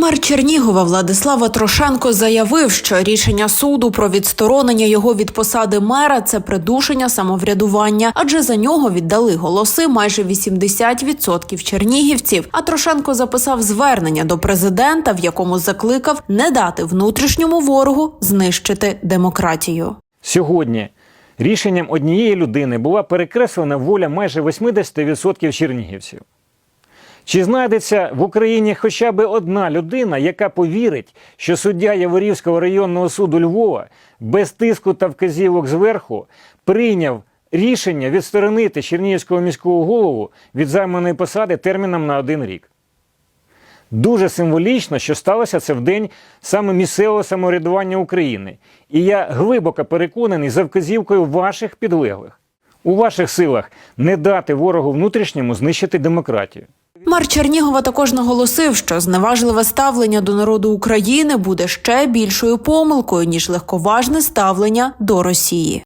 Мер Чернігова Владислава Трошенко заявив, що рішення суду про відсторонення його від посади мера це придушення самоврядування, адже за нього віддали голоси майже 80% чернігівців. А Трошенко записав звернення до президента, в якому закликав не дати внутрішньому ворогу знищити демократію. Сьогодні рішенням однієї людини була перекреслена воля майже 80% чернігівців. Чи знайдеться в Україні хоча б одна людина, яка повірить, що суддя Яворівського районного суду Львова без тиску та вказівок зверху прийняв рішення відсторонити Чернігівського міського голову від займаної посади терміном на один рік? Дуже символічно, що сталося це в день саме місцевого самоврядування України. І я глибоко переконаний за вказівкою ваших підлеглих. У ваших силах не дати ворогу внутрішньому знищити демократію. Мер Чернігова також наголосив, що зневажливе ставлення до народу України буде ще більшою помилкою ніж легковажне ставлення до Росії.